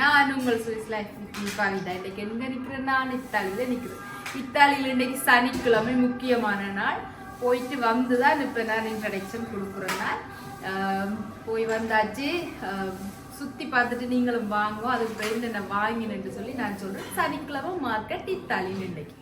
Is life with Kavitha இன்னைக்கு எங்கே நிக்கிறேன்? நான் இத்தாலியில நிக்கிறேன். இத்தாலியில் இன்னைக்கு சனிக்கிழமை முக்கியமான நாள். போயிட்டு வந்து தான் இப்போ நான் இன்ட்ரடக்ஷன் கொடுக்குறேன் நான் போய் வந்தாச்சு. சுற்றி பார்த்துட்டு நீங்களும் வாங்குவோம் அதுக்கு என்னென்ன வாங்கினேன்னு சொல்லி நான் சொல்கிறேன் சனிக்கிழமை மார்க்கெட் இத்தாலியில் இன்னைக்கு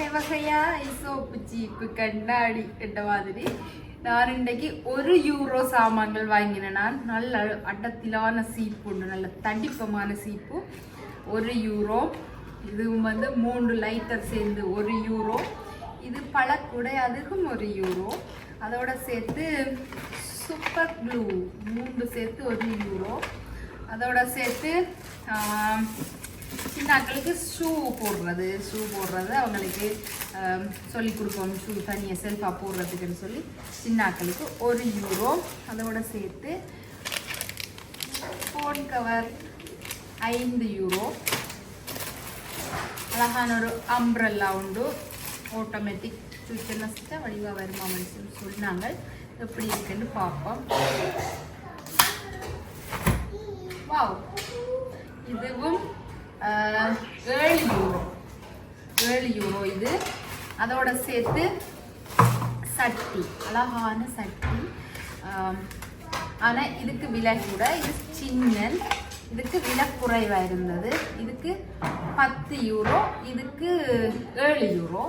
வகை வகையா சோப்பு சீப்பு கண்ணாடி என்ற மாதிரி நான் இன்றைக்கு ஒரு யூரோ சாமான்கள் வாங்கினேன் நான் நல்ல அடத்திலான சீப்பு உண்டு நல்ல தடிப்பமான சீப்பு ஒரு யூரோ இதுவும் வந்து மூன்று லைட்டர் சேர்ந்து ஒரு யூரோ இது பழக்குடை அதுக்கும் ஒரு யூரோ அதோட சேர்த்து சூப்பர் க்ளூ மூன்று சேர்த்து ஒரு யூரோ அதோட சேர்த்து சின்னாக்களுக்கு ஷூ போடுறது ஷூ போடுறது அவங்களுக்கு சொல்லி கொடுப்போம் ஷூ தனியாக செல்ஃபாக போடுறதுக்குன்னு சொல்லி சின்னாக்களுக்கு ஒரு யூரோ அதோட சேர்த்து ஃபோன் கவர் ஐந்து யூரோ அழகான ஒரு அம்ப்ரல்லா உண்டு. ஆட்டோமேட்டிக் சுவிட்சனஸ்ட்டை வடிவாக வருமாமன்னு சொல்லி சொன்னாங்க. எப்படி இருக்குன்னு பார்ப்போம். வாவ் இதுவும் ஆஹ், ஏழு யூரோ ஏழு யூரோ இது அதோட சேர்த்து சட்டி அழகான சட்டி. ஆனால் இதுக்கு விலை கூட இது சின்ன இதுக்கு விலை குறைவாக இருந்தது. இதுக்கு பத்து யூரோ இதுக்கு ஏழு யூரோ.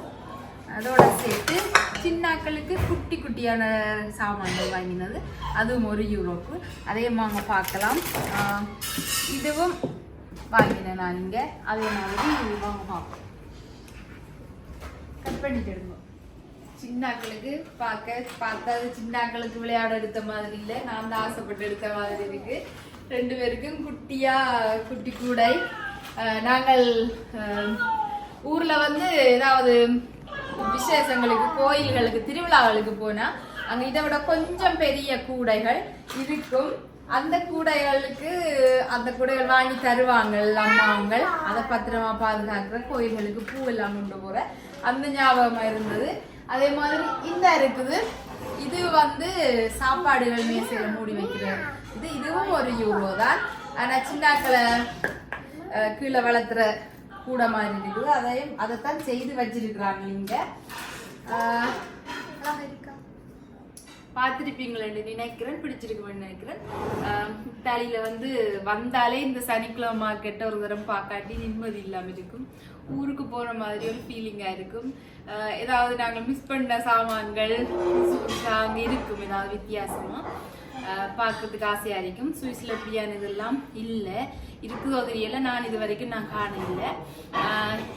அதோட சேர்த்து சின்னாக்களுக்கு குட்டி குட்டியான சாமான்கள் வாங்கினது. அதுவும் ஒரு யூரோக்கு. அதையும் வாங்க பார்க்கலாம். இதுவும் வாங்கினேன் நான் இங்கே. அதே மாதிரி வாங்க பார்ப்போம் கட் பண்ணிட்டு எடுங்க சின்னாக்களுக்கு பார்க்க பார்த்தா அது சின்னாக்களுக்கு விளையாட எடுத்த மாதிரி இல்லை. நான் தான் ஆசைப்பட்டு எடுத்த மாதிரி இருக்கு. ரெண்டு பேருக்கும் குட்டியா குட்டி கூடை. நாங்கள் ஊர்ல வந்து ஏதாவது விசேஷங்களுக்கு கோயில்களுக்கு திருவிழாக்களுக்கு போனா அங்க இதை விட கொஞ்சம் பெரிய கூடைகள் இருக்கும். அந்த கூடைகளுக்கு அந்த கூடைகள் வாங்கி தருவாங்க அம்மாவங்கள் அதை பத்திரமா பாதுகாக்கிற கோயில்களுக்கு பூ எல்லாம் கொண்டு போற அந்த ஞாபகமா இருந்தது. அதே மாதிரி இந்த இருக்குது. இது வந்து சாப்பாடுகள் மேசையில மூடி வைக்கிற இது இதுவும் ஒரு யூரோ தான். ஆனா சின்னாக்களை கீழே வளர்த்துற கூட மாதிரி இருக்குது. அதையும் அதைத்தான் செய்து வச்சிருக்கிறாங்க இங்கே. அஹ், இருக்கா? பார்த்துருப்பீங்களேன்னு நினைக்கிறேன் பிடிச்சிருக்குமென்னு நினைக்கிறேன். தலையில் வந்து வந்தாலே இந்த சனிக்கிழமை மார்க்கெட்டை ஒரு தரம் பார்க்காட்டி நிம்மதி இல்லாமல் இருக்கும். ஊருக்கு போகிற மாதிரி ஒரு ஃபீலிங்காக இருக்கும். ஏதாவது நாங்கள் மிஸ் பண்ண சாமான்கள் அங்கே இருக்கும். ஏதாவது வித்தியாசமாக பார்க்கறதுக்கு ஆசையாக இருக்கும் சுவிஸில் இப்படியான இதெல்லாம் இல்லை. இருக்குதோ தெரியல நான் இது வரைக்கும் நான் காணல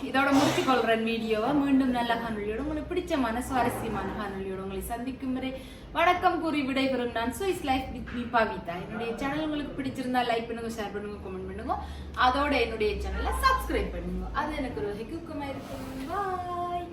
இதோட முடிச்சு கொள்கிறேன் வீடியோவை. மீண்டும் நல்ல காணொலியோட உங்களுக்கு பிடிச்சமான சுவாரஸ்யமான காணொலியோட உங்களை சந்திக்கும் வரை வணக்கம் கூறி விடைபெறும் நான் Swiss life with me Pavitha என்னுடைய சேனல் உங்களுக்கு பிடிச்சிருந்தா லைக் பண்ணுங்க ஷேர் பண்ணுங்க கமெண்ட் பண்ணுங்க. அதோட என்னுடைய சேனலை சப்ஸ்கிரைப் பண்ணுங்க. அது எனக்கு ஒரு ஹெக்குக்கமாக இருக்கும். பாய்